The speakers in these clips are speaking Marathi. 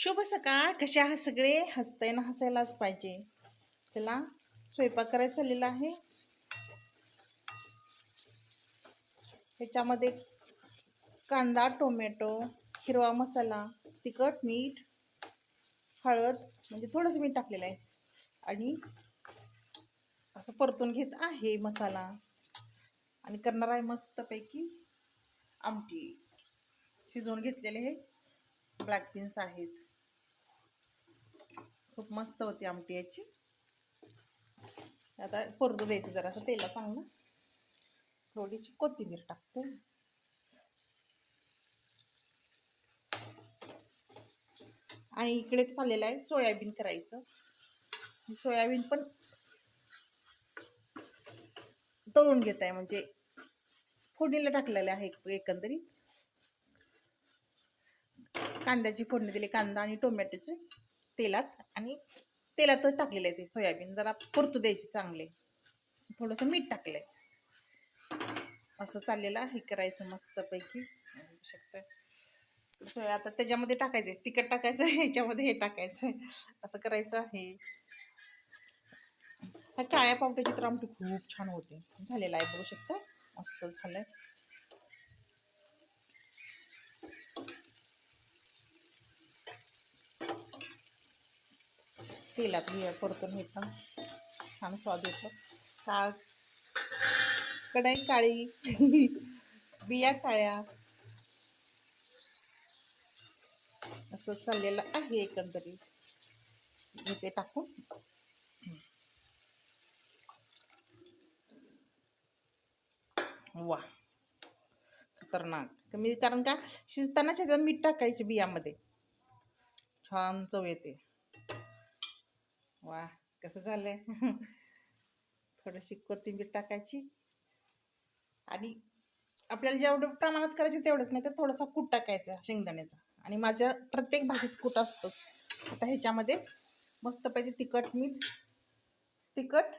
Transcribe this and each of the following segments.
शुभ सकाळ. कसे आहात सगळे? हसताय ना हसायलाच पाहिजे. चला स्वयंपाक करायचा चाललेला आहे. ह्याच्यामध्ये कांदा टोमॅटो हिरवा मसाला तिखट मीठ हळद म्हणजे थोडंसं मीठ टाकलेलं आहे. आणि असं परतून घेत आहे मसाला. आणि करणार आहे मस्तपैकी आमटी. शिजवून घेतलेले हे ब्लॅक बीन्स आहेत. खूप मस्त होती आमटी याची. आता परतू द्यायचं जरासं तेला चांगलं थोडीशी कोथिंबीर टाकते. आणि इकडे चाललेलं आहे सोयाबीन करायचं. सोयाबीन पण तळून घेत आहे म्हणजे फोडणीला टाकलेलं आहे एकंदरीत. कांद्याची फोडणी दिली कांदा आणि टोमॅटोचे. तेलात आणि तेलातच टाकलेलं आहे ते सोयाबीन. जरा परतू द्यायचे चांगले. थोडंसं मीठ टाकलंय. असं चाललेलं हे करायचं मस्तपैकी. शकतं. सोया आता त्याच्यामध्ये टाकायचे तिखट टाकायचं आहे ह्याच्यामध्ये हे टाकायचं आहे. असं करायचं आहे. काळ्या पावट्याची तर आमटी खूप छान होते. झालेला आहे बघू शकता. मस्त झालंय. तेलात बिया परतून हे पण छान स्वाद येतो. काळ कढाई काळी बिया काळ्या. असं चाललेलं आहे एकंदरीत. घेते टाकून वा खतरनाक. मी कारण का शिजताना त्याच्यात मीठ टाकायचे बियामध्ये. छान चव येते. वा कसं झालंय? थोडीशी कोथिंबीर टाकायची. आणि आपल्याला जेवढं प्रमाणात करायचे तेवढंच नाही तर थोडासा कूट टाकायचा शेंगदाण्याचा. आणि माझ्या प्रत्येक भाजीत कूट असतो. आता ह्याच्यामध्ये मस्तपैकी तिखट मीठ तिखट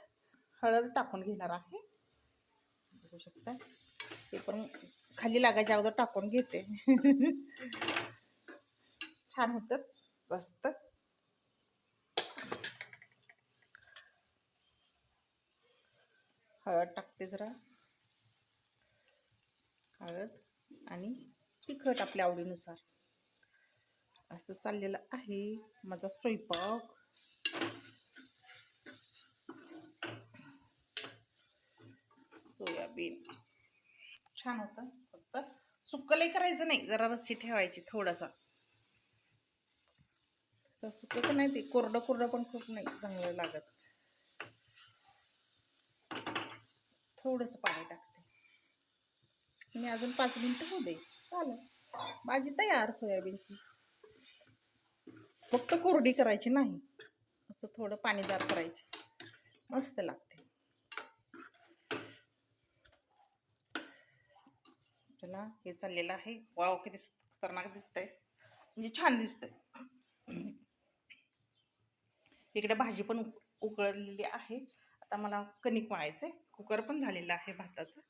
हळद टाकून घेणार आहे. बघू शकता. ते पण खाली लागायच्या अगोदर टाकून घेते. छान होतं मस्त. हळद टाकते जरा हळद आणि तिखट आपल्या आवडीनुसार. असं चाललेलं आहे माझा स्वयंपाक. सोयाबीन. छान होतं. फक्त सुक्कलही करायचं नाही. जरा रस्सी ठेवायची थोडासा. सुकं तर नाही ते कोरडं कोरडं पण खूप नाही चांगलं लागत. थोडंसं पाणी टाकते. मी अजून पाच मिनटं होऊ दे. चालेल. भाजी तयार सोयाबीनची. फक्त कोरडी करायची नाही. असं थोडं पाणीदार करायचे. मस्त लागते. चला हे चाललेलं आहे. वाव किती खतरनाक दिसतंय. म्हणजे छान दिसतंय. इकडे भाजी पण उकळलेली आहे. आता मला कणिक मळायचे कुकर पण झालेलं आहे भाताचं.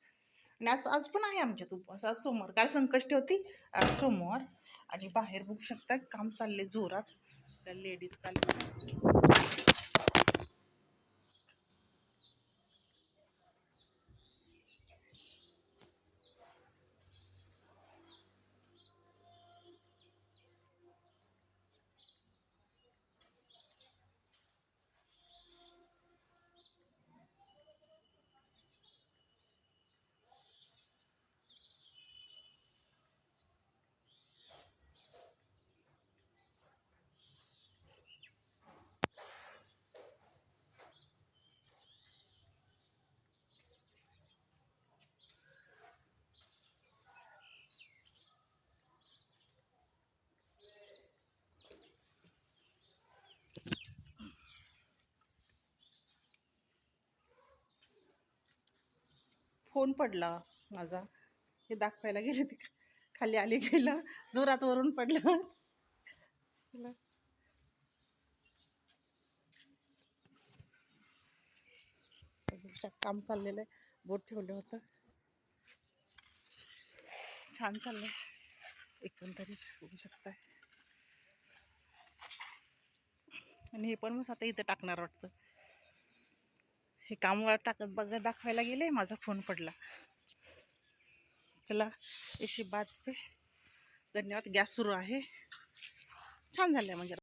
आणि आज आज पण आहे आमच्यात उपवास. आज सोमवार. काल संकष्टी होती. आज सोमवार. आणि बाहेर बघू शकता काम चालले जोरात. लेडीज काल फोन पडला माझा. हे दाखवायला गेले ते खाली आले गेलं जोरात वरून पडलं. काम चाललेलं आहे. बोट ठेवलं होतं. छान चाललं एकंदरीत बघू शकताय. आणि हे पण मग आता इथं टाकणार वाटतं. हे काम टाकत बघा दाखवायला गेले माझा फोन पडला. चला अशी बात पे धन्यवाद गॅस सुरू आहे. छान झालं म्हणजे.